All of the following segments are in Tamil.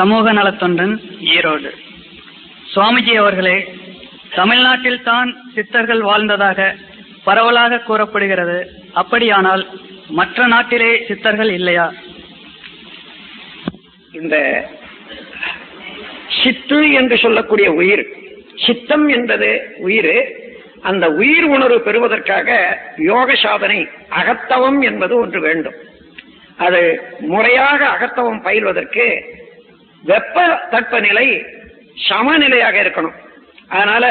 சமூக நலத்தொன்றன் ஈரோடு. சுவாமிஜி அவர்களே தமிழ்நாட்டில் தான் சித்தர்கள் வாழ்ந்ததாக பரவலாக கூறப்படுகிறது. அப்படியானால் மற்ற நாட்டிலே சித்தர்கள் இல்லையா? இந்த சித்து என்று சொல்லக்கூடிய உயிர் சித்தம் என்பது உயிர் அந்த உயிர் உணர்வு பெறுவதற்காக யோக சாதனை அகத்தவம் என்பது ஒன்று வேண்டும். அது முறையாக அகத்தவம் பயில்வதற்கு வெப்ப தட்பநிலை சமநிலையாக இருக்கணும். அதனால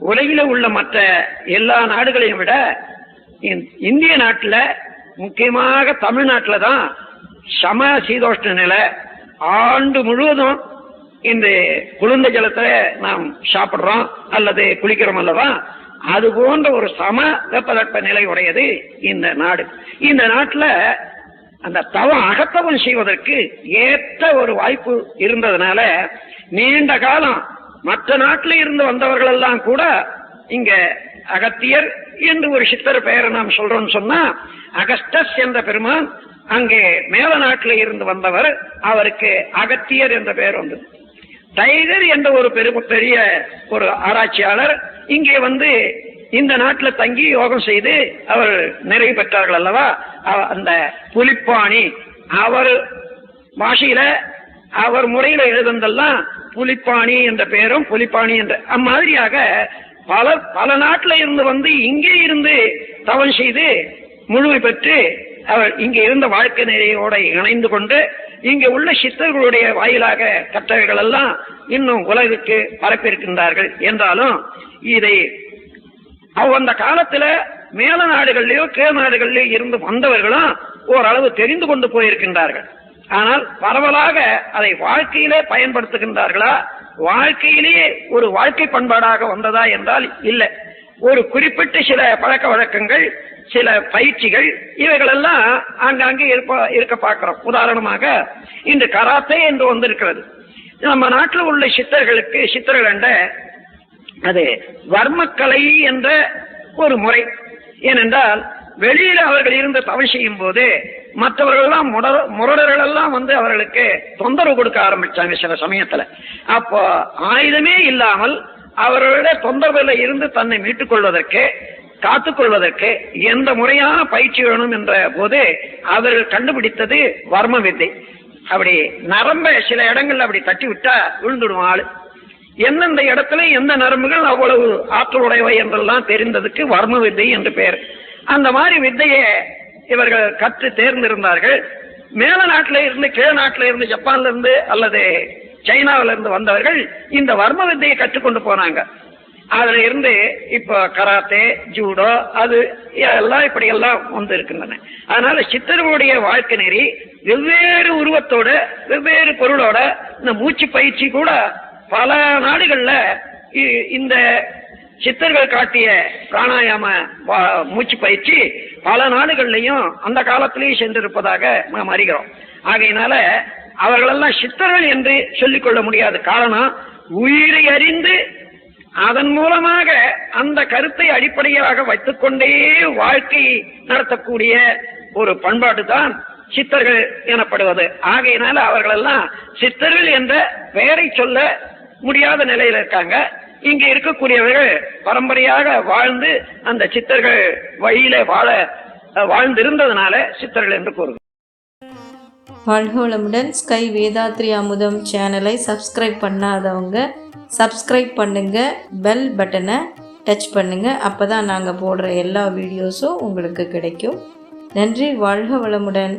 உலகில உள்ள மற்ற எல்லா நாடுகளையும் விட இந்திய நாட்டில் முக்கியமாக தமிழ்நாட்டில் தான் சம சீதோஷ்ண நிலை ஆண்டு முழுவதும் இந்த குளிர்ந்த ஜலத்தை நாம் சாப்பிட்றோம் அல்லது குளிக்கிறோம் அல்லவா? அது போன்ற ஒரு சம வெப்பதட்ப நிலை உடையது இந்த நாடு. இந்த நாட்டில் அந்த தவம் அகத்தவம் செய்வதற்கு ஏற்ற ஒரு வாய்ப்பு இருந்ததுனால நீண்ட காலம் மற்ற நாட்டில இருந்து வந்தவர்கள் எல்லாம் கூட இங்க அகத்தியர் என்று ஒரு சித்தர் பெயரை நாம் சொல்றோம்னு சொன்னா அகஸ்டஸ் என்ற பெருமான் அங்கே மேல நாட்டில இருந்து வந்தவர் அவருக்கு அகத்தியர் என்ற பெயர் வந்தது. டைகர் என்ற ஒரு பெரும் பெரிய ஒரு ஆராய்ச்சியாளர் இங்கே வந்து இந்த நாட்டில் தங்கி யோகம் செய்து அவர் நிறைவு பெற்றார்கள் அல்லவா? அவ- அந்த புலிப்பாணி அவர் பாஷையில அவர் முறையில எழுதுந்தெல்லாம் புலிப்பாணி என்ற பெயரும் புலிப்பாணி என்ற அம்மாதிரியாக பல பல நாட்டில இருந்து வந்து இங்கே இருந்து தவம் செய்து முழுமை பெற்று அவர் இங்கே இருந்த வாழ்க்கை நிலையோட இணைந்து கொண்டு இங்க உள்ள சித்தர்களுடைய வாயிலாக கற்றவைகள் எல்லாம் இன்னும் உலகுக்கு பரப்பியிருக்கின்றார்கள். என்றாலும் இதை அந்த காலத்துல மேல நாடுகள்லயோ கீழ நாடுகள்லயோ இருந்து வந்தவர்களும் ஓரளவு தெரிந்து கொண்டு போயிருக்கின்றார்கள். ஆனால் பரவலாக அதை வாழ்க்கையிலே பயன்படுத்துகின்றார்களா? வாழ்க்கையிலேயே ஒரு வாழ்க்கை பண்பாடாக வந்ததா என்றால் இல்லை. ஒரு குறிப்பிட்ட சில பழக்க வழக்கங்கள் சில பயிற்சிகள் இவைகளெல்லாம் ஆங்காங்கே இருப்ப இருக்க பார்க்கிறோம். உதாரணமாக இன்று கராத்தே என்று வந்திருக்கிறது. நம்ம நாட்டில் உள்ள சித்தர்களுக்கு சித்தர்கள் என்ற அது வர்மக்கலை என்ற ஒரு முறை. ஏனென்றால் வெளியில அவர்கள் இருந்து தவறு செய்யும் போது மற்றவர்கள்லாம் முரடர்கள் எல்லாம் வந்து அவர்களுக்கு தொந்தரவு கொடுக்க ஆரம்பிச்சாங்க சில சமயத்துல. அப்போ ஆயுதமே இல்லாமல் அவர்களுடைய தொந்தரவுல இருந்து தன்னை மீட்டுக் கொள்வதற்கு காத்துக்கொள்வதற்கு எந்த முறையான பயிற்சி வேணும் என்ற போது அவர்கள் கண்டுபிடித்தது வர்ம வித்தை. அப்படி நரம்ப சில இடங்கள்ல அப்படி தட்டி விட்டா விழுந்துடுவான் ஆளு. எந்தெந்த இடத்துல எந்த நரம்புகள் அவ்வளவு ஆற்றலுடையவை என்றெல்லாம் தெரிந்ததுக்கு வர்ம வித்தை என்று பெயர். அந்த மாதிரி வித்தையை இவர்கள் கற்று தேர்ந்திருந்தார்கள். மேல நாட்டில இருந்து கீழ நாட்டில இருந்து ஜப்பான்ல இருந்து அல்லது சைனாவில இருந்து வந்தவர்கள் இந்த வர்ம வித்தையை கற்றுக்கொண்டு போனாங்க. அதுல இருந்து இப்ப கராத்தே ஜூடோ அது எல்லாம் இப்படி எல்லாம் வந்து இருக்கின்றன. அதனால சித்தர்களுடைய வாழ்க்கை நெறி வெவ்வேறு உருவத்தோட வெவ்வேறு பொருளோட இந்த மூச்சு பயிற்சி கூட பல நாடுகள்ல இ- இந்த சித்தர்கள் காட்டிய பிராணாயாம வா- மூச்சு பயிற்சி பல நாடுகள்லையும் அந்த காலத்திலேயே சென்றிருப்பதாக நாம் அறிகிறோம். ஆகையினால அவர்களெல்லாம் சித்தர்கள் என்று சொல்லிக்கொள்ள முடியாது. காரணம் உயிரை அறிந்து அதன் மூலமாக அந்த கருத்தை அடிப்படையாக வைத்துக்கொண்டே வாழ்க்கை நடத்தக்கூடிய ஒரு பண்பாடு தான் சித்தர்கள் எனப்படுவது. ஆகையினால அவர்களெல்லாம் சித்தர்கள் என்ற பெயரை சொல்ல முடியாத நிலையில இருக்காங்க. இங்க இருக்கக்கூடியவர்கள் பரம்பரையாக வாழ்ந்து அந்த சித்தர்கள் வழியில வாழ வாழ்ந்திருந்ததுனால சித்தர்கள் என்று கூறுகிறோம். வாழ்கோளமுடன் ஸ்கை வேதாத்ரி அமுதம் சேனலை சப்ஸ்கிரைப் பண்ணாதவங்க சப்ஸ்கிரைப் பண்ணுங்க பெல் பட்டனை டச் பண்ணுங்க. அப்போ தான் நாங்கள் போடுற எல்லா வீடியோஸும் உங்களுக்கு கிடைக்கும். நன்றி வாழ்க வளமுடன்